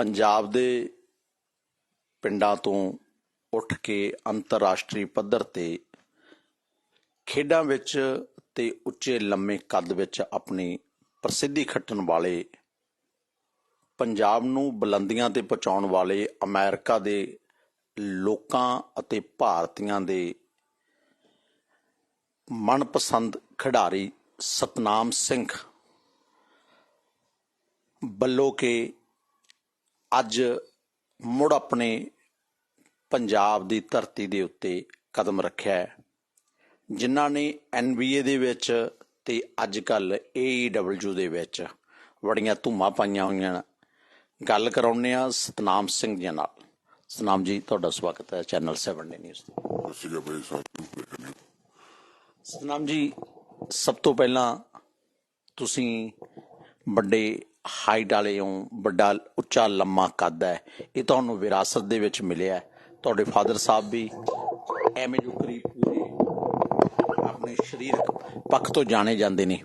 ਪੰਜਾਬ ਦੇ ਪਿੰਡਾਂ ਤੋਂ ਉੱਠ ਕੇ ਅੰਤਰਰਾਸ਼ਟਰੀ ਪੱਧਰ ਤੇ ਖੇਡਾਂ ਵਿੱਚ ਤੇ ਉੱਚੇ ਲੰਮੇ ਕੱਦ ਵਿੱਚ ਆਪਣੀ ਪ੍ਰਸਿੱਧੀ ਖੱਟਣ ਵਾਲੇ ਪੰਜਾਬ ਨੂੰ ਬੁਲੰਦੀਆਂ ਤੇ ਪਹੁੰਚਾਉਣ ਵਾਲੇ ਅਮਰੀਕਾ ਦੇ ਲੋਕਾਂ ਅਤੇ ਭਾਰਤੀਆਂ ਦੇ ਮਨਪਸੰਦ ਖਿਡਾਰੀ ਸਤਨਾਮ ਸਿੰਘ ਵੱਲੋਂ ਕਿ ਅੱਜ ਮੁੜ ਆਪਣੇ ਪੰਜਾਬ ਦੀ ਧਰਤੀ ਦੇ ਉੱਤੇ ਕਦਮ ਰੱਖਿਆ ਹੈ। ਜਿਨ੍ਹਾਂ ਨੇ NBA ਦੇ ਵਿੱਚ ਤੇ ਅੱਜ ਕੱਲ AEW ਦੇ ਵਿੱਚ ਬੜੀਆਂ ਧੂਮਾਂ ਪਾਈਆਂ ਹੋਈਆਂ। ਗੱਲ ਕਰਾਉਨੇ ਆ ਸਤਨਾਮ ਸਿੰਘ ਜੀ ਨਾਲ। ਸਤਨਾਮ ਜੀ ਤੁਹਾਡਾ ਸਵਾਗਤ ਹੈ ਚੈਨਲ 7 ਡੇ ਨਿਊਜ਼ ਤੇ। ਸੀਗਾ ਸਤਨਾਮ ਜੀ ਸਭ ਤੋਂ ਪਹਿਲਾਂ ਤੁਸੀਂ ਵੱਡੇ ਹਾਈਟ ਵਾਲੇ ਹੋ ਵੱਡਾ, ਉੱਚਾ, ਲੰਮਾ ਕੱਦ ਹੈ। ਇਹ ਤੁਹਾਨੂੰ ਵਿਰਾਸਤ ਦੇ ਵਿੱਚ ਮਿਲਿਆ ਤੁਹਾਡੇ ਫਾਦਰ ਸਾਹਿਬ ਵੀ ਐਵੇਂ ਜੋ ਕਰੀਬ ਪੂਰੇ ਆਪਣੇ ਸਰੀਰਕ ਪੱਖ ਤੋਂ ਜਾਣੇ ਜਾਂਦੇ ਨੇ।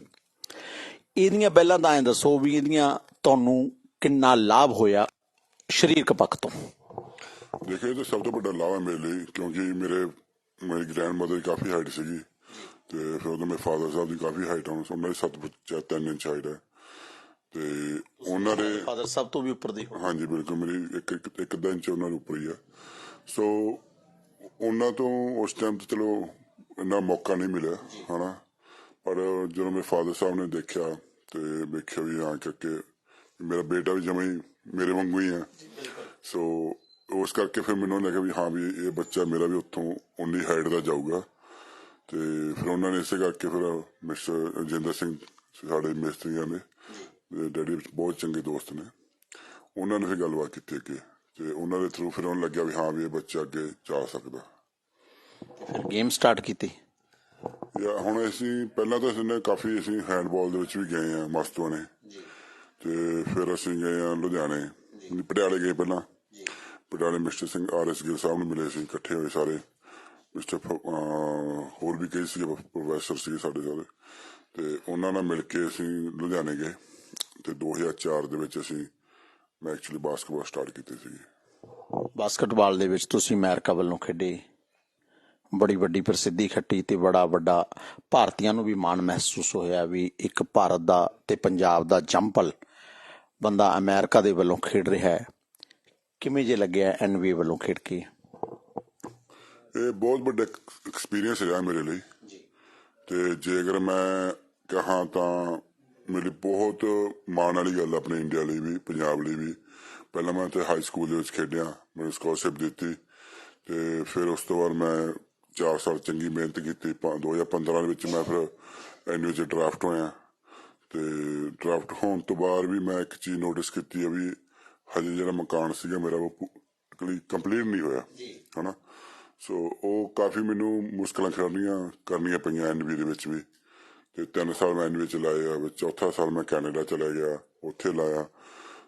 ਇਹਦੀਆਂ ਪਹਿਲਾਂ ਤਾਂ ਐਂ ਦੱਸੋ ਵੀ ਇਹਦੀਆਂ ਤੁਹਾਨੂੰ ਕਿੰਨਾ ਲਾਭ ਹੋਇਆ ਸਰੀਰਕ ਪੱਖ ਤੋਂ? ਦੇਖੇ ਤਾਂ ਸਭ ਤੋਂ ਵੱਡਾ ਲਾਭ ਹੈ ਮੇਰੇ ਲਈ, ਕਿਉਂਕਿ ਮੇਰੇ, ਮੇਰੀ ਗ੍ਰੈਂਡ ਮਦਰ ਕਾਫੀ ਹਾਈਟ ਸੀਗੀ ਤੇ ਫਿਰ ਉਹਦੇ ਮੇਰੇ ਫਾਦਰ ਸਾਹਿਬ ਦੀ ਕਾਫੀ ਹਾਈਟ ਉਹਨਾਂ ਦੀ 7 ਬੱਚਾ 3 ਇੰਚ ਹਾਈਟ ਹੈ। ਤੇ ਉਹਨਾਂ ਦੇ ਫਾਦਰ ਸਾਹਿਬ ਤੋਂ ਵੀ ਉੱਪਰ ਦੀ ਹੋ। ਹਾਂਜੀ ਬਿਲਕੁਲ ਮੇਰੀ ਇੱਕ ਇੱਕ ਇੱਕ ਅੱਧਾ ਇੰਚ ਉਹਨਾਂ ਦੇ ਉੱਪਰ ਹੀ ਆ। ਸੋ ਉਹਨਾਂ ਤੋਂ ਉਸ ਟਾਈਮ ਤੇ ਚਲੋ ਇੰਨਾ ਮੌਕਾ ਨਹੀਂ ਮਿਲਿਆ ਹਨਾ? ਪਰ ਜਦੋਂ ਮੇਰੇ ਫਾਦਰ ਸਾਹਿਬ ਨੇ ਦੇਖਿਆ ਤੇ ਵੇਖਿਆ ਵੀ ਹਾਂ ਕਿ ਮੇਰਾ ਬੇਟਾ ਵੀ ਜਮਾਂ ਹੀ ਮੇਰੇ ਵਾਂਗੂ ਹੀ ਆ। ਸੋ ਉਸ ਕਰਕੇ ਫਿਰ ਮੈਨੂੰ ਲੱਗਿਆ ਵੀ ਹਾਂ ਵੀ ਇਹ ਬੱਚਾ ਮੇਰਾ ਵੀ ਉੱਥੋਂ ਉਨੀ ਹਾਈਟ ਦਾ ਜਾਊਗਾ। ਤੇ ਫਿਰ ਉਹਨਾਂ ਨੇ ਇਸੇ ਕਰਕੇ ਫਿਰ ਮਿਸਟਰ ਰਜਿੰਦਰ ਸਿੰਘ ਸਾਡੇ ਮਿਸਤਰੀਆਂ ਨੇ ਡੈਡੀ ਬਹੁਤ ਚੰਗੇ ਦੋਸਤ ਨੇ। ਉਹਨਾਂ ਨੇ ਫਿਰ ਗੱਲਬਾਤ ਕੀਤੀ ਅੱਗੇ ਤੇ ਉਹਨਾਂ ਦੇ ਥਰੂ ਫਿਰ ਉਹਨਾਂ ਲੱਗਿਆ ਵੀ ਹਾਂ ਵੀ ਇਹ ਬੱਚਾ ਅੱਗੇ ਜਾ ਸਕਦਾ। ਫਿਰ ਗੇਮ ਸਟਾਰਟ ਕੀਤੀ? ਯਾ ਹੁਣ ਅਸੀਂ ਪਹਿਲਾਂ ਤਾਂ ਅਸੀਂ ਕਾਫੀ ਅਸੀਂ ਹੈਂਡਬਾਲ ਦੇ ਵਿੱਚ ਵੀ ਗਏ ਆ ਮਸਤੋ ਨੇ ਤੇ ਫਿਰ ਅਸੀਂ ਗਏ ਆ ਲੁਧਿਆਣੇ। ਪਟਿਆਲੇ ਗਏ ਪਹਿਲਾਂ। ਪਟਿਆਲੇ mister Singh R S Gill Sahib ਨੂੰ ਮਿਲੇ ਸੀ ਇਕੱਠੇ ਹੋਏ ਸਾਰੇ। ਮਿਸਟਰ ਹੋਰ ਵੀ ਕਈ ਸੀਗੇ ਪ੍ਰੋਫੈਸਰ ਸੀ ਸਾਡੇ ਸਾਰੇ। ਤੇ ਉਹਨਾਂ ਨਾਲ ਮਿਲ ਕੇ ਅਸੀਂ ਲੁਧਿਆਣੇ ਗਏ। ਤੇ 2004 ਦੇ ਵਿੱਚ ਅਸੀਂ ਮੈਂ ਐਕਚੁਅਲੀ ਬਾਸਕਟਬਾਲ ਸਟਾਰਟ ਕੀਤੀ ਸੀ ਬਾਸਕਟਬਾਲ ਦੇ ਵਿੱਚ ਤੁਸੀਂ ਅਮਰੀਕਾ ਵੱਲੋਂ ਖੇਡੇ। ਬੜੀ ਵੱਡੀ ਪ੍ਰਸਿੱਧੀ ਖੱਟੀ ਤੇ ਬੜਾ ਵੱਡਾ ਭਾਰਤੀਆਂ ਨੂੰ ਵੀ ਮਾਣ ਮਹਿਸੂਸ ਹੋਇਆ ਵੀ ਇੱਕ ਭਾਰਤ ਦਾ ਤੇ ਪੰਜਾਬ ਦਾ ਜੰਪਲ ਬੰਦਾ ਅਮਰੀਕਾ ਦੇ ਵੱਲੋਂ ਖੇਡ ਰਿਹਾ ਹੈ। ਕਿਵੇਂ ਜੇ ਲੱਗਿਆ ਐਨਬੀ ਵੱਲੋਂ ਖੇਡ ਕੇ? ਇਹ ਬਹੁਤ ਵੱਡਾ ਐਕਸਪੀਰੀਅੰਸ ਰਿਹਾ ਮੇਰੇ ਲਈ। ਤੇ ਜੇ ਅਗਰ ਮੈਂ ਕਹਾਂ ਤਾਂ ਮੇਰੀ ਬਹੁਤ ਮਾਣ ਵਾਲੀ ਗੱਲ ਆਪਣੇ ਇੰਡੀਆ ਲਈ ਵੀ ਪੰਜਾਬ ਲਈ ਵੀ। ਪਹਿਲਾਂ ਮੈਂ ਤੇ ਹਾਈ ਸਕੂਲ ਦੇ ਵਿੱਚ ਖੇਡਿਆ ਮੈਨੂੰ ਸਕਾਲਰਸ਼ਿਪ ਦਿੱਤੀ ਤੇ ਫਿਰ ਉਸ ਤੋਂ ਬਾਅਦ ਮੈਂ 4 ਸਾਲ ਚੰਗੀ ਮਿਹਨਤ ਕੀਤੀ। ਪ- 2015 ਦੇ ਵਿੱਚ ਮੈਂ ਫਿਰ ਐਨਯੂ ਚ ਡਰਾਫਟ ਹੋਇਆ। ਤੇ ਡਰਾਫਟ ਹੋਣ ਤੋਂ ਬਾਅਦ ਵੀ ਮੈਂ ਇੱਕ ਚੀਜ਼ ਨੋਟਿਸ ਕੀਤੀ ਆ ਵੀ ਹਜੇ ਜਿਹੜਾ ਮਕਾਨ ਸੀਗਾ ਮੇਰਾ ਉਹ ਕੰਪਲੀਟ ਨਹੀਂ ਹੋਇਆ। ਹਨਾ? ਸੋ ਉਹ ਕਾਫੀ ਮੈਨੂੰ ਮੁਸ਼ਕਲਾਂ ਕਰਨੀਆਂ ਕਰਨੀਆਂ ਪਈਆਂ ਐਨਬੀ ਦੇ ਵਿੱਚ ਵੀ। ਤੇ ਤਿੰਨ ਸਾਲ ਮੈਂ ਐਨਬੀ ਚ ਲਾਏ ਆ ਵਿੱਚ ਚੌਥਾ ਸਾਲ ਮੈਂ ਕੈਨੇਡਾ ਚਲਾ ਗਿਆ ਉੱਥੇ ਲਾਇਆ।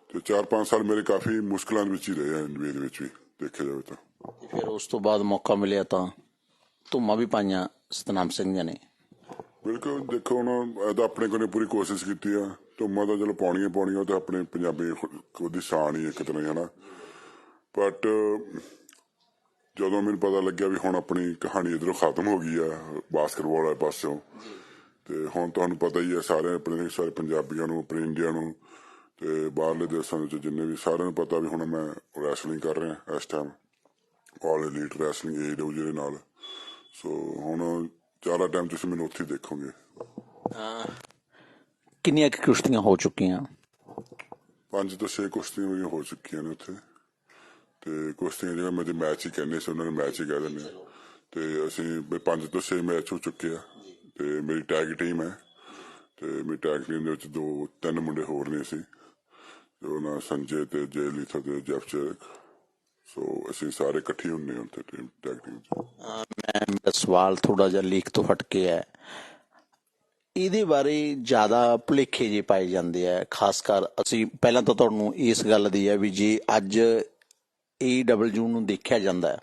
ਤੇ 4-5 ਸਾਲ ਮੇਰੇ ਕਾਫੀ ਮੁਸ਼ਕਲਾਂ ਦੇ ਵਿੱਚ ਹੀ ਰਹੇ ਐਨਬੀ ਦੇ ਵਿੱਚ ਵੀ ਦੇਖਿਆ ਜਾਵੇ ਤਾਂ। ਫਿਰ ਉਸ ਤੋਂ ਬਾਅਦ ਮੌਕਾ ਮਿਲਿਆ ਤਾਂ ਧੁੰਮਾਂ ਵੀ ਪਾਈਆਂ ਸਤਨਾਮ ਸਿੰਘ ਜੀ ਨੇ। ਬਿਲਕੁਲ ਦੇਖੋ ਇਹ ਤਾਂ ਆਪਣੇ ਕੋਲ ਪੂਰੀ ਕੋਸ਼ਿਸ਼ ਕੀਤੀ ਆ ਧੁੰਮਾਂ ਤਾਂ ਚਲੋ ਪਾਉਣੀਆਂ ਪਾਉਣੀਆਂ ਉਹ ਤਾਂ ਆਪਣੇ ਪੰਜਾਬੀ ਖੁ- ਖੁਦ ਦੀ ਸ਼ਾਨ ਹੀ ਇੱਕ ਤਰ੍ਹਾਂ ਦੀ, ਹਨਾ। ਬਟ ਜਦੋਂ ਮੈਨੂੰ ਪਤਾ ਲੱਗਿਆ ਵੀ ਹੁਣ ਆਪਣੀ ਕਹਾਣੀ ਇਧਰੋਂ ਖਤਮ ਹੋ ਗਈ ਆ ਬਾਸਕਟਬਾਲ ਵਾਲੇ ਪਾਸਿਓਂ ਤੇ ਹੁਣ ਤੁਹਾਨੂੰ ਪਤਾ ਹੀ ਆ ਸਾਰੇ ਆਪਣੇ ਸਾਰੇ ਪੰਜਾਬੀਆਂ ਨੂੰ ਆਪਣੇ ਇੰਡੀਆ ਨੂੰ ਤੇ ਬਾਹਰਲੇ ਦੇਸ਼ਾਂ ਵਿੱਚ ਜਿੰਨੇ ਵੀ ਸਾਰਿਆਂ ਨੂੰ ਪਤਾ ਵੀ ਹੁਣ ਮੈਂ ਰੈਸਲਿੰਗ ਕਰ ਰਿਹਾ ਇਸ time all elite wrestling AEW ਦੇ ਨਾਲ। ਸੋ ਹੁਣ ਜ਼ਿਆਦਾ ਟਾਈਮ ਤੁਸੀਂ ਮੈਨੂੰ ਉੱਥੇ ਹੀ ਦੇਖੋਗੇ। ਕਿੰਨੀਆਂ ਕੁ ਕੁਸ਼ਤੀਆਂ ਹੋ ਚੁੱਕੀਆਂ? ਪੰਜ ਤੋਂ ਛੇ ਕੁਸ਼ਤੀਆਂ ਮੇਰੀਆਂ ਹੋ ਚੁੱਕੀਆਂ ਨੇ ਉੱਥੇ। ਤੇ ਕੁਸ਼ਤੀਆਂ ਜਿਹੜਾ ਮੇਰੇ ਮੈਚ ਹੀ ਕਹਿੰਦੇ ਸੀ ਉਹਨਾਂ ਨੂੰ ਮੈਚ ਹੀ ਕਹਿ ਦਿੰਦੇ ਤੇ ਅਸੀਂ ਪੰਜ ਤੋਂ ਛੇ ਮੈਚ ਹੋ ਚੁੱਕੇ ਆ। ਤੇ ਮੇਰੀ ਟੈਗ ਟੀਮ ਹੈ ਤੇ ਮੇਰੀ ਟੈਗ ਟੀਮ ਦੇ ਵਿੱਚ ਦੋ, ਤਿੰਨ ਮੁੰਡੇ ਹੋਰ ਨੇ ਸੀ ਜੋ ਨਾ ਸੰਜੇ ਤੇ ਜੈ ਲੀਥਾ ਤੇ ਜੈਫ ਚੈਕ ਸੋ ਅਸੀਂ ਸਾਰੇ ਇਕੱਠੇ ਹੁੰਨੇ ਹਾਂ ਉੱਥੇ ਟੀਮ ਟੈਗ ਟੀਮ ਮੈਂ ਮੇਰਾ ਸਵਾਲ ਥੋੜਾ ਜਿਹਾ ਲੀਕ ਤੋਂ ਹਟ ਕੇ ਹੈ। ਇਹਦੇ ਬਾਰੇ ਜ਼ਿਆਦਾ ਭੁਲੇਖੇ ਜੇ ਪਾਏ ਜਾਂਦੇ ਆ, ਖਾਸ ਕਰ ਅਸੀਂ ਪਹਿਲਾਂ ਤਾਂ ਤੁਹਾਨੂੰ ਇਸ ਗੱਲ ਦੀ ਹੈ ਵੀ ਜੇ ਅੱਜ AW ਨੂੰ ਦੇਖਿਆ ਜਾਂਦਾ ਹੈ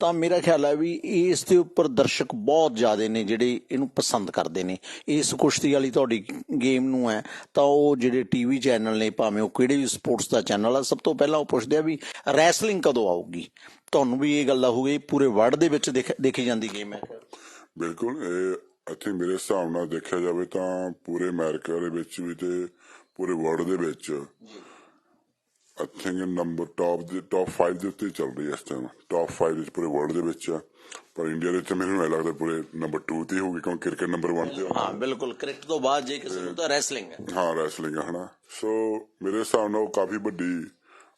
ਤਾਂ ਮੇਰਾ ਖਿਆਲ ਹੈ ਵੀ ਇਸ ਦੇ ਉੱਪਰ ਦਰਸ਼ਕ ਬਹੁਤ ਜ਼ਿਆਦੇ ਨੇ ਜਿਹੜੇ ਇਹਨੂੰ ਪਸੰਦ ਕਰਦੇ ਨੇ। ਇਸ ਕੁਸ਼ਤੀ ਵਾਲੀ ਤੁਹਾਡੀ ਗੇਮ ਨੂੰ ਹੈ, ਤਾਂ ਉਹ ਜਿਹੜੇ ਟੀਵੀ ਚੈਨਲ ਨੇ, ਭਾਵੇਂ ਉਹ ਕਿਹੜੇ ਵੀ ਸਪੋਰਟਸ ਦਾ ਚੈਨਲ ਆ, ਸਭ ਤੋਂ ਪਹਿਲਾਂ ਉਹ ਪੁੱਛਦੇ ਆ ਵੀ ਰੈਸਲਿੰਗ ਕਦੋਂ ਆਊਗੀ? ਤੁਹਾਨੂੰ ਵੀ ਇਹ ਗੱਲ ਦਾ ਹੋਊਗੀ ਪੂਰੇ ਵਰਲਡ ਦੇ ਵਿੱਚ ਦੇਖੀ ਜਾਂਦੀ ਗੇਮ ਹੈ। ਬਿਲਕੁਲ, ਇਹ ਇੱਥੇ ਮੇਰੇ ਹਿਸਾਬ ਨਾਲ ਦੇਖਿਆ ਜਾਵੇ ਤਾਂ ਪੂਰੇ ਅਮਰੀਕਾ ਦੇ ਵਿੱਚ ਵੀ ਤੇ ਪੂਰੇ ਵਰਲਡ ਦੇ ਵਿੱਚ ਆਈ ਥਿੰਕ ਨੰਬਰ ਟਾਪ ਦੇ ਟਾਪ 5 ਦੇ ਉੱਤੇ ਚੱਲ ਰਹੀ ਹੈ ਇਸ ਟਾਈਮ ਟਾਪ 5 ਵਿੱਚ ਪੂਰੇ ਵਰਲਡ ਦੇ ਵਿੱਚ ਆ। ਪਰ ਇੰਡੀਆ ਦੇ ਵਿੱਚ ਮੈਨੂੰ ਇਹ ਲੱਗਦਾ ਪੂਰੇ ਨੰਬਰ 2 ਤੇ ਹੋਊਗੀ ਕਿਉਂਕਿ ਕ੍ਰਿਕਟ ਨੰਬਰ 1 ਤੇ ਹਾਂ ਬਿਲਕੁਲ। ਕ੍ਰਿਕਟ ਤੋਂ ਬਾਅਦ ਜੇ ਕਿਸੇ ਨੂੰ ਤਾਂ ਰੈਸਲਿੰਗ ਹੈ। ਹਾਂ ਰੈਸਲਿੰਗ ਹੈ ਹਨਾ। ਸੋ ਮੇਰੇ ਹਿਸਾਬ ਨਾਲ ਉਹ ਕਾਫੀ ਵੱਡੀ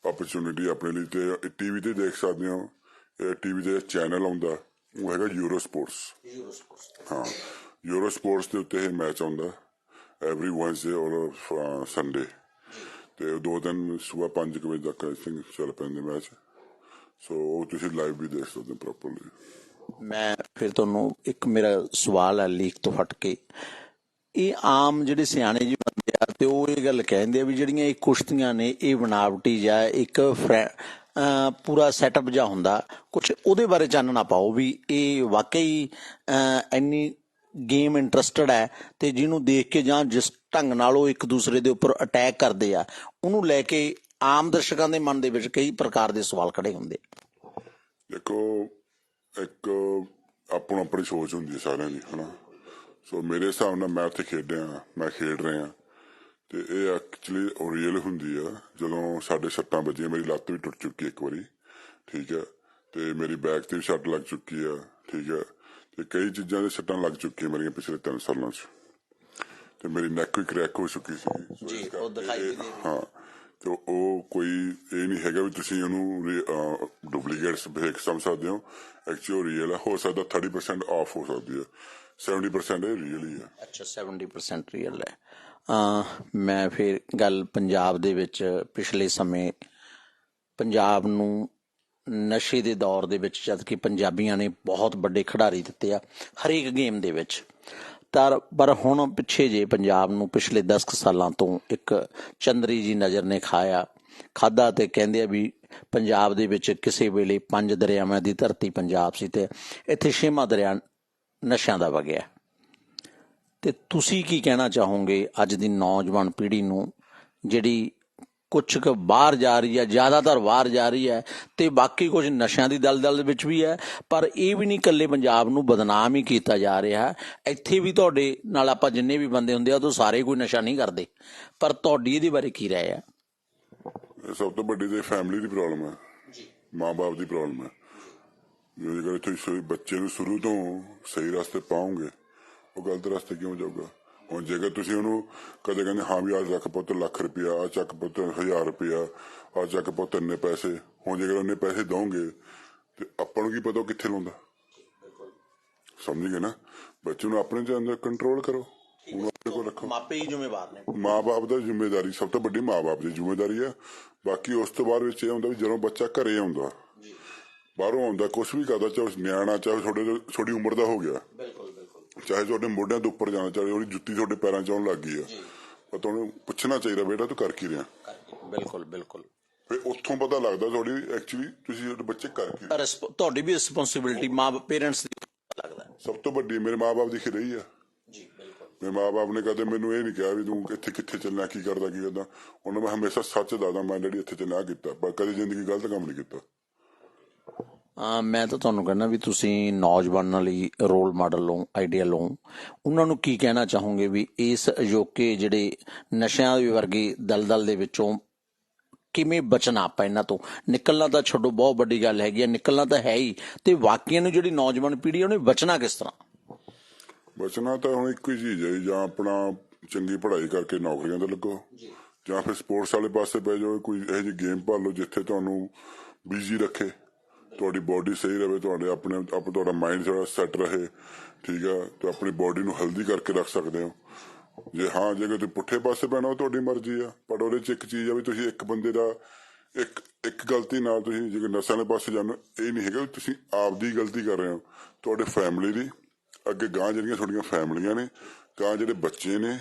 ਓਪਰਚੁਨਿਟੀ ਆਪਣੇ ਲਈ ਤੇ ਟੀਵੀ ਤੇ ਦੇਖ ਸਕਦੇ ਹੋ। ਇਹ ਟੀਵੀ ਤੇ ਚੈਨਲ ਆਉਂਦਾ ਉਹ ਹੈਗਾ ਯੂਰੋ ਸਪੋਰਟਸ ਯੂਰੋ ਸਪੋਰਟਸ ਹਾਂ ਯੂਰੋ ਸਪੋਰਟਸ ਦੇ ਉੱਤੇ ਮੈਚ ਆਉਂਦਾ ਐਵਰੀ ਵੈਂਸਡੇ ਔਰ ਸੰਡੇ ਤੇ ਉਹ ਦੋ ਦਿਨ ਸਵੇਰ 5 ਵਜੇ ਤੱਕ ਆਈ ਥਿੰਕ ਚੱਲ ਪੈਂਦੇ ਮੈਚ। ਸੋ ਉਹ ਤੁਸੀਂ ਲਾਈਵ ਵੀ ਦੇਖ ਸਕਦੇ ਹੋ ਪ੍ਰੋਪਰਲੀ ਮੈਂ ਫਿਰ ਤੁਹਾਨੂੰ ਇੱਕ ਮੇਰਾ ਸਵਾਲ ਹੈ ਲੀਕ ਤੋਂ ਹਟ ਕੇ। ਇਹ ਆਮ ਜਿਹੜੇ ਸਿਆਣੇ ਜੀ ਬੰਦੇ ਆ ਤੇ ਉਹ ਇਹ ਗੱਲ ਕਹਿੰਦੇ ਆ ਵੀ ਜਿਹੜੀਆਂ ਇਹ ਕੁਸ਼ਤੀਆਂ ਨੇ, ਇਹ ਬਣਾਵਟੀ ਜਾਂ ਇੱਕ ਪੂਰਾ ਸੈਟਅਪ ਜਾਂ ਹੁੰਦਾ। ਕੁਝ ਉਹਦੇ ਬਾਰੇ ਚਾਨਣਾ ਪਾਓ ਵੀ ਇਹ ਵਾਕਈ ਇੰਨੀ ਗੇਮ ਇੰਟਰਸਟਡ ਹੈ ਤੇ ਜਿਹਨੂੰ ਦੇਖ ਕੇ ਜਾਂ ਜਿਸ ਢੰਗ ਨਾਲ ਉਹ ਇੱਕ ਦੂਸਰੇ ਦੇ ਉੱਪਰ ਅਟੈਕ ਕਰਦੇ ਆ, ਉਹਨੂੰ ਲੈ ਕੇ ਆਮ ਦਰਸ਼ਕਾਂ ਦੇ ਮਨ ਦੇ ਵਿੱਚ ਕਈ ਪ੍ਰਕਾਰ ਦੇ ਸਵਾਲ ਖੜੇ ਹੁੰਦੇ ਦੇਖੋ, ਇੱਕ ਆਪੋ ਆਪਣੀ ਸੋਚ ਹੁੰਦੀ ਹੈ ਸਾਰਿਆਂ ਦੀ, ਹਨਾ? ਸੋ ਮੇਰੇ ਹਿਸਾਬ ਨਾਲ ਮੈਂ ਉੱਥੇ ਖੇਡਿਆ, ਮੈਂ ਖੇਡ ਰਿਹਾ। ਤੇ ਇਹ ਐਕਚੁਅਲੀ ਰੀਅਲ ਹੁੰਦੀ ਆ, ਜਦੋਂ ਸਾਡੇ ਸੱਟਾਂ ਵੱਜੀਆਂ ਮੇਰੀ ਲੱਤ ਵੀ ਟੁੱਟ ਚੁੱਕੀ ਇੱਕ ਵਾਰੀ, ਠੀਕ ਹੈ ਤੇ ਮੇਰੀ ਬੈਕ ਤੇ ਵੀ ਸੱਟ ਲੱਗ ਚੁੱਕੀ ਆ, ਠੀਕ ਹੈ ਤੇ ਕਈ ਚੀਜ਼ਾਂ ਦੇ ਸੱਟਾਂ ਲੱਗ ਚੁੱਕੀਆਂ ਮੇਰੀਆਂ ਪਿਛਲੇ 3 ਸਾਲਾਂ 'ਚ। ਤੇ ਮੇਰੀ ਨੈਕ ਵੀ ਕ੍ਰੈਕ ਹੋ ਚੁੱਕੀ ਸੀ। ਜੀ, ਉਹ ਦਿਖਾਈ ਦੇ ਹਾਂ ਤੇ ਉਹ ਕੋਈ ਇਹ ਨਹੀਂ ਹੈਗਾ ਵੀ ਤੁਸੀਂ ਉਹਨੂੰ ਡੁਪਲੀਕੇਟਸ ਵੇਖ ਸਮਝ ਸਕਦੇ ਹੋ। ਐਕਚੁਅਲੀ ਰੀਅਲ ਹੋ। ਸਕਦਾ 30% ਆਫ ਹੋ ਸਕਦੀ ਹੈ। 70% ਇਹ ਰੀਅਲ ਹੀ ਹੈ। ਅੱਛਾ 70% ਰੀਅਲ ਹੈ। ਮੈਂ ਫਿਰ ਗੱਲ ਪੰਜਾਬ ਦੇ ਵਿੱਚ ਪਿਛਲੇ ਸਮੇਂ ਪੰਜਾਬ ਨੂੰ ਨਸ਼ੇ ਦੇ ਦੌਰ ਦੇ ਵਿੱਚ ਜਦ ਕਿ ਪੰਜਾਬੀਆਂ ਨੇ ਬਹੁਤ ਵੱਡੇ ਖਿਡਾਰੀ ਦਿੱਤੇ ਆ, ਹਰੇਕ ਗੇਮ ਦੇ ਵਿੱਚ। ਤਰ ਪਰ ਹੁਣ ਪਿੱਛੇ ਜੇ ਪੰਜਾਬ ਨੂੰ ਪਿਛਲੇ 10 ਕੁ ਸਾਲਾਂ ਤੋਂ ਇੱਕ ਚੰਦਰੀ ਜੀ ਨਜ਼ਰ ਨੇ ਖਾਇਆ ਖਾਦਾ ਤੇ ਕਹਿੰਦੇ ਆ ਵੀ ਪੰਜਾਬ ਦੇ ਵਿੱਚ ਕਿਸੇ ਵੇਲੇ ਪੰਜ ਦਰਿਆਵਾਂ ਦੀ ਧਰਤੀ ਪੰਜਾਬ ਸੀ ਤੇ ਇੱਥੇ ਛੇਵਾਂ ਦਰਿਆ ਨਸ਼ਿਆਂ ਦਾ ਵਗਿਆ। ਤੇ ਤੁਸੀਂ ਕੀ ਕਹਿਣਾ ਚਾਹੋਗੇ ਅੱਜ ਦੀ ਨੌਜਵਾਨ ਪੀੜ੍ਹੀ ਨੂੰ ਜਿਹੜੀ ਕੁਝ ਕੁ ਬਾਹਰ ਜਾ ਰਹੀ ਹੈ ਜ਼ਿਆਦਾਤਰ ਬਾਹਰ ਜਾ ਰਹੀ ਹੈ ਤੇ ਬਾਕੀ ਕੁਝ ਨਸ਼ਿਆਂ ਦੀ ਦਲਦਲ ਦੇ ਵਿੱਚ ਵੀ ਹੈ ਪਰ ਇਹ ਵੀ ਨਹੀਂ ਇਕੱਲੇ ਪੰਜਾਬ ਨੂੰ ਬਦਨਾਮ ਹੀ ਕੀਤਾ ਜਾ ਰਿਹਾ। ਇੱਥੇ ਵੀ ਤੁਹਾਡੇ ਨਾਲ ਆਪਾਂ ਜਿੰਨੇ ਵੀ ਬੰਦੇ ਹੁੰਦੇ ਆ ਉਹ ਸਾਰੇ ਕੋਈ ਨਸ਼ਾ ਨਹੀਂ ਕਰਦੇ। ਪਰ ਤੁਹਾਡੀ ਇਹਦੇ ਬਾਰੇ ਕੀ ਰਾਏ ਇਹ ਸਭ ਤੋਂ ਵੱਡੀ ਤੇ ਫੈਮਿਲੀ ਦੀ ਪ੍ਰੋਬਲਮ ਹੈ। ਮਾਂ-ਬਾਪ ਦੀ ਪ੍ਰੋਬਲਮ ਹੈ। ਜੇ ਤੁਸੀਂ ਬੱਚੇ ਨੂੰ ਸ਼ੁਰੂ ਤੋਂ ਸਹੀ ਰਸਤੇ ਪਾਉਂਗੇ ਉਹ ਗਲਤ ਰਸਤੇ ਕਿਉਂ ਜਾਊਗਾ? ਹੁਣ ਜੇਕਰ ਤੁਸੀਂ ਉਹਨੂੰ ਕਦੇ ਕਹਿੰਦੇ ਹਾਂ ਵੀ ਆ ਚੱਕ ਪੁੱਤ ਲੱਖ ਰੁਪਇਆ ਆ ਚੱਕ ਪੁੱਤ ਹਜ਼ਾਰ ਰੁਪਇਆ ਆ ਚੱਕ ਪੁੱਤ ਇੰਨੇ ਪੈਸੇ। ਹੁਣ ਜੇਕਰ ਉਹਨੇ ਪੈਸੇ ਦੋਗੇ ਤੇ ਆਪਾਂ ਨੂੰ ਕੀ ਪਤਾ ਉਹ ਕਿੱਥੇ ਲਾਉਂਦਾ? ਸਮਝ ਗਏ ਨਾ? ਬੱਚੇ ਨੂੰ ਆਪਣੇ ਦੇ ਅੰਦਰ ਕੰਟਰੋਲ ਕਰੋ। ਉਹਨੂੰ ਕੋਲ ਰੱਖੋ। ਮਾਪੇ ਹੀ ਜ਼ਿੰਮੇਵਾਰ ਨੇ। ਮਾਂ-ਬਾਪ ਦਾ ਜ਼ਿੰਮੇਵਾਰੀ ਸਭ ਤੋਂ ਵੱਡੀ ਮਾਂ-ਬਾਪ ਦੀ ਜ਼ਿੰਮੇਵਾਰੀ ਆ। ਬਾਕੀ ਉਸ ਤੋਂ ਬਾਅਦ ਵਿੱਚ ਇਹ ਹੁੰਦਾ ਵੀ ਜਦੋਂ ਬੱਚਾ ਘਰੇ ਆਉਂਦਾ ਬਾਹਰੋਂ ਆਉਂਦਾ ਕੁਝ ਵੀ ਕਰਦਾ ਚਾਹੇ ਨਿਆਣਾ ਚਾਹੇ ਤੁਹਾਡੇ ਤੋਂ ਛੋਟੀ ਉਮਰ ਦਾ ਹੋ ਗਿਆ। ਬਿਲਕੁਲ। ਚਾਹੇ ਤੁਹਾਡੇ ਮੋਢਿਆਂ ਤੋਂ ਉੱਪਰ ਜਾਣਾ ਚਾਹੇ ਉਹਦੀ ਜੁੱਤੀ ਤੁਹਾਡੇ ਪੈਰਾਂ 'ਚ ਆਉਣ ਲੱਗ ਗਈ ਆ। ਪਰ ਤੁਹਾਨੂੰ ਪੁੱਛਣਾ ਚਾਹੀਦਾ ਬੇਟਾ ਤੂੰ ਕਰ ਕੀ ਰਿਹਾ? ਬਿਲਕੁਲ ਬਿਲਕੁਲ। ਫਿਰ ਉੱਥੋਂ ਪਤਾ ਲੱਗਦਾ ਤੁਹਾਡੀ ਐਕਚੁਅਲੀ ਤੁਸੀਂ ਤੁਹਾਡੇ ਬੱਚੇ ਕਰ ਕੀ ਰਹੇ। ਤੁਹਾਡੀ ਵੀ ਰਿਸਪੌਂਸਿਬਿਲਟੀ ਮਾਂ ਪੇਰੈਂਟਸ ਦੀ ਲੱਗਦਾ। ਸਭ ਤੋਂ ਵੱਡੀ ਮੇਰੇ ਮਾਂ-ਬਾਪ ਦੀ ਖਿਰਈ ਆ। ਜੀ ਬਿਲਕੁਲ। ਮੇਰੇ ਨੇ ਕਦੇ ਮੈਨੂੰ ਇਹ ਨਹੀਂ ਕਿਹਾ ਵੀ ਤੂੰ ਇੱਥੇ ਕਿੱਥੇ ਚੱਲਣਾ ਕੀ ਕਰਦਾ ਕੀ ਕਰਦਾ ਉਹਨਾਂ ਮੈਂ ਹਮੇਸ਼ਾ ਸੱਚ ਦੱਸਦਾ ਮੈਂ ਡੈਡੀ ਇੱਥੇ ਚੱਲਣਾ ਕੀਤਾ ਪਰ ਕਦੇ ਜ਼ਿੰਦਗੀ ਗਲਤ ਕੰਮ ਨਹੀਂ ਕੀਤਾ। ਮੈਂ ਤਾਂ ਤੁਹਾਨੂੰ ਕਹਿੰਦਾ ਵੀ ਤੁਸੀਂ ਨੌਜਵਾਨਾਂ ਲਈ ਰੋਲ ਮਾਡਲ ਹੋ ਆਈਡੀਅਲ ਹੋ। ਉਹਨਾਂ ਨੂੰ ਕੀ ਕਹਿਣਾ ਚਾਹੋਗੇ ਵੀ ਇਸ ਅਜੋਕੇ ਜਿਹੜੇ ਨਸ਼ਿਆਂ ਦੇ ਵਰਗੀ ਦਲਦਲ ਦੇ ਵਿੱਚੋਂ ਕਿਵੇਂ ਬਚਣਾ ਆਪਾਂ ਇਹਨਾਂ ਤੋਂ? ਨਿਕਲਣਾ ਤਾਂ ਛੱਡੋ ਬਹੁਤ ਵੱਡੀ ਗੱਲ ਹੈਗੀ ਹੈ ਨਿਕਲਣਾ ਤਾਂ ਹੈ ਹੀ। ਤੇ ਵਾਕਿਆਂ ਨੂੰ ਜਿਹੜੀ ਨੌਜਵਾਨ ਪੀੜ੍ਹੀ ਉਹਨੇ ਬਚਣਾ ਕਿਸ ਤਰ੍ਹਾਂ? ਬਚਣਾ ਤਾਂ ਹੁਣ ਇੱਕੋ ਹੀ ਚੀਜ਼ ਹੈ ਜੀ, ਜਾਂ ਆਪਣਾ ਚੰਗੀ ਪੜ੍ਹਾਈ ਕਰਕੇ ਨੌਕਰੀਆਂ ਤੇ ਲੱਗੋ। ਜਾਂ। ਫਿਰ ਸਪੋਰਟਸ ਵਾਲੇ ਪਾਸੇ ਪੈ ਜਾਓ ਕੋਈ ਇਹੋ ਜਿਹੀ ਗੇਮ ਪਾ ਲਓ ਜਿੱਥੇ ਤੁਹਾਨੂੰ ਬਿਜ਼ੀ ਰੱਖੇ। ਤੁਹਾਡੀ ਬਾਡੀ ਸਹੀ ਰਹੇ, ਤੁਹਾਡੇ ਆਪਣੇ, ਆਪ ਤੁਹਾਡਾ ਮਾਈਂਡ ਥੋੜਾ ਸੈੱਟ ਰਹੇ, ਠੀਕ ਆ ਤੇ ਆਪਣੀ ਬਾਡੀ ਨੂੰ ਹੈਲਦੀ ਕਰਕੇ ਰੱਖ ਸਕਦੇ ਹੋ। ਜੇ ਹਾਂ, ਜੇ ਤੁਸੀਂ ਪੁੱਠੇ ਪਾਸੇ ਪੈਣਾ ਤੁਹਾਡੀ ਮਰਜ਼ੀ ਆ, ਪਰ ਉਹਦੇ ਚ ਇੱਕ ਚੀਜ਼ ਆ ਵੀ ਤੁਸੀਂ ਇੱਕ ਬੰਦੇ ਦਾ, ਇੱਕ ਇੱਕ ਗਲਤੀ ਨਾਲ ਤੁਸੀਂ ਜੇ ਨਸ਼ਿਆਂ ਦੇ ਪਾਸੇ ਜਾਂਦੇ ਇਹ ਨਹੀਂ ਹੈਗਾ ਤੁਸੀਂ ਆਪ ਦੀ ਗਲਤੀ ਕਰ ਰਹੇ ਹੋ। ਤੁਹਾਡੇ ਫੈਮਿਲੀ ਦੀ, ਅੱਗੇ ਗਾਂ ਜਿਹੜੀਆਂ ਤੁਹਾਡੀਆਂ ਫੈਮਲੀਆਂ ਨੇ ਗਾਂ ਜਿਹੜੇ ਬੱਚੇ ਨੇ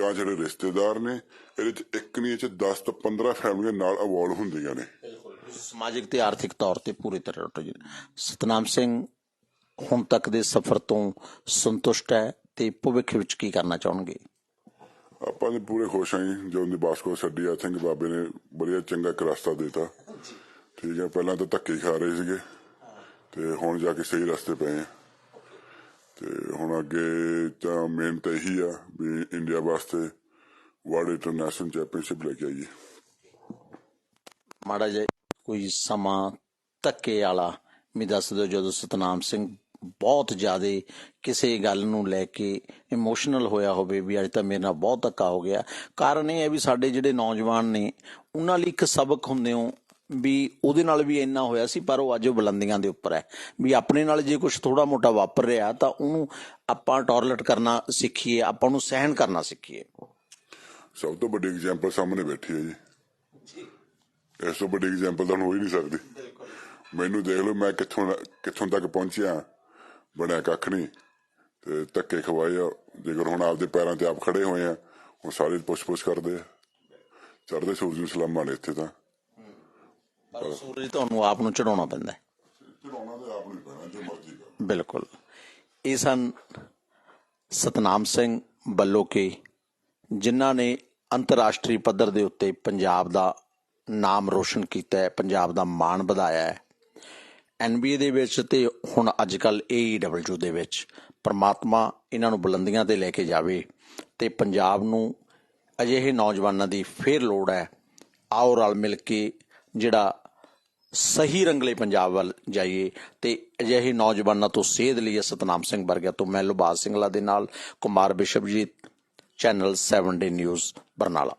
ਗਾਂ ਜਿਹੜੇ ਰਿਸ਼ਤੇਦਾਰ ਨੇ, ਇਹਦੇ ਚ ਇੱਕ ਨਹੀਂ, ਇਹ ਚ 10 ਤੋਂ 15 ਫੈਮਲੀਆਂ ਨਾਲ ਇਵੋਲਵ ਹੁੰਦੀਆਂ ਨੇ। ਸਮਾਜਿਕ ਤੇ ਆਰਥਿਕ ਤੌਰ ਤੇ ਪੂਰੀ ਤਰ੍ਹਾਂ ਟੁੱਟ ਗਏ ਸਤਨਾਮ ਸਿੰਘ ਹੁਣ ਤੱਕ ਦੇ ਸਫ਼ਰ ਤੋਂ ਸੰਤੁਸ਼ਟ ਹੈ ਤੇ ਭਵਿੱਖ ਵਿੱਚ ਕੀ ਕਰਨਾ ਚਾਹਣਗੇ ਆਪਾਂ ਦੇ ਪੂਰੇ ਖੁਸ਼ ਆਂ ਜੀ ਜੋ ਦੀ ਬਾਸਕੋ ਛੱਡੀ ਆ ਸਿੰਘ ਬਾਬੇ ਨੇ ਬੜੀਆ ਚੰਗਾ ਇੱਕ ਰਸਤਾ ਦਿੱਤਾ ਠੀਕ ਹੈ ਪਹਿਲਾਂ ਤਾਂ ਧੱਕੇ ਹੀ ਖਾ ਰਹੇ ਸੀਗੇ ਤੇ ਹੁਣ ਜਾ ਕੇ ਸਹੀ ਰਸਤੇ ਪਏ ਆ ਤੇ ਹੁਣ ਅੱਗੇ ਤਾਂ ਮੇਨ ਤਾਂ ਇਹੀ ਆ ਵੀ ਇੰਡੀਆ ਵਾਸਤੇ ਵਰਲਡ ਇੰਟਰਨੈਸ਼ਨਲ ਚੈਂਪੀਅਨਸ਼ਿਪ ਲੈ ਕੇ ਆਈਏ ਮਾੜਾ ਜਿਹਾ ਕੋਈ ਸਮਾਂ ਧੱਕੇ ਵਾਲਾ ਵੀ ਦੱਸ ਦਿਓ ਜਦੋਂ ਸਤਨਾਮ ਸਿੰਘ ਬਹੁਤ ਜ਼ਿਆਦਾ ਕਿਸੇ ਗੱਲ ਨੂੰ ਲੈ ਕੇ ਇਮੋਸ਼ਨਲ ਹੋਇਆ ਹੋਵੇ ਵੀ ਅੱਜ ਤਾਂ ਮੇਰੇ ਨਾਲ ਬਹੁਤ ਧੱਕਾ ਹੋ ਗਿਆ। ਕਾਰਨ ਇਹ ਹੈ ਵੀ ਸਾਡੇ ਜਿਹੜੇ ਨੌਜਵਾਨ ਨੇ, ਉਹਨਾਂ ਲਈ ਇੱਕ ਸਬਕ ਹੁੰਦੇ ਹੋ ਵੀ ਉਹਦੇ ਨਾਲ ਵੀ ਇੰਨਾ ਹੋਇਆ ਸੀ, ਪਰ ਉਹ ਅੱਜ ਉਹ ਬੁਲੰਦੀਆਂ ਦੇ ਉੱਪਰ ਹੈ। ਵੀ ਆਪਣੇ ਨਾਲ ਜੇ ਕੁਝ ਥੋੜਾ ਮੋਟਾ ਵਾਪਰ ਰਿਹਾ ਤਾਂ ਉਹਨੂੰ ਆਪਾਂ ਟੋਲਰੇਟ ਕਰਨਾ ਸਿੱਖੀਏ, ਆਪਾਂ ਉਹਨੂੰ ਸਹਿਣ ਕਰਨਾ ਸਿੱਖੀਏ। ਸਭ ਤੋਂ ਵੱਡੀ ਐਗਜ਼ਾਮਪਲ ਸਾਹਮਣੇ ਬੈਠੀ ਹੈ ਜੀ। ਇਸ ਤੋਂ ਵੱਡੀ ਐਗਜ਼ਾਮਪਲ ਤਾਂ ਹੋ ਹੀ ਨਹੀਂ ਸਕਦੀ। ਮੈਨੂੰ ਦੇਖ ਲਓ ਮੈਂ ਕਿੱਥੋਂ ਕਿੱਥੋਂ ਤੱਕ ਪਹੁੰਚਿਆ। ਬਣਿਆ ਕੱਖ ਨਹੀਂ। ਤੇ ਧੱਕੇ ਖਵਾਏ ਆ। ਜੇਕਰ ਹੁਣ ਆਪਦੇ ਪੈਰਾਂ ਤੇ ਆਪ ਖੜੇ ਹੋਏ ਆ ਹੁਣ ਸਾਰੇ ਪੁੱਛ-ਪੁੱਛ ਕਰਦੇ ਆ। ਚੜ੍ਹਦੇ ਸੂਰਜ ਨੂੰ ਸਲਾਮਾਂ ਨੇ ਇੱਥੇ ਤਾਂ। ਪਰ ਸੂਰਜ ਤੁਹਾਨੂੰ ਆਪ ਨੂੰ ਚੜਾਉਣਾ ਪੈਂਦਾ ਹੈ। ਚੜਾਉਣਾ ਤੇ ਆਪ ਨੂੰ ਪੈਣਾ ਜੋ ਮਰਜ਼ੀ ਕਰ। ਬਿਲਕੁਲ। ਇਹ ਸਨ ਸਤਨਾਮ ਸਿੰਘ ਬੱਲੋਕੇ ਜਿਨ੍ਹਾਂ ਨੇ ਅੰਤਰਰਾਸ਼ਟਰੀ ਪੱਧਰ ਦੇ ਉੱਤੇ ਪੰਜਾਬ ਦਾ ਨਾਮ ਰੋਸ਼ਨ ਕੀਤਾ ਹੈ, ਪੰਜਾਬ ਦਾ ਮਾਣ ਵਧਾਇਆ ਹੈ। NBA ਦੇ ਵਿੱਚ ਤੇ ਹੁਣ ਅੱਜ ਅੱਜਕੱਲ AEW ਦੇ ਵਿੱਚ ਪਰਮਾਤਮਾ ਇਹਨਾਂ ਨੂੰ ਬੁਲੰਦੀਆਂ ਤੇ ਲੈ ਕੇ ਜਾਵੇ ਤੇ ਪੰਜਾਬ ਨੂੰ ਅਜਿਹੇ ਨੌਜਵਾਨਾਂ ਦੀ ਫੇਰ ਲੋੜ ਹੈ। ਆਓ ਰਲ ਮਿਲ ਕੇ ਜਿਹੜਾ ਸਹੀ ਰੰਗਲੇ ਪੰਜਾਬ ਵੱਲ ਜਾਈਏ ਤੇ ਅਜਿਹੇ ਨੌਜਵਾਨਾਂ ਤੋਂ ਸੇਧ ਲਈਏ ਸਤਨਾਮ ਸਿੰਘ ਵਰਗਿਆਂ ਤੋਂ। ਮੈਂ ਲੁਬਾਸ ਸਿੰਘਲਾ ਦੇ ਨਾਲ Kumar Bishwajit channel 7 day news, Barnala.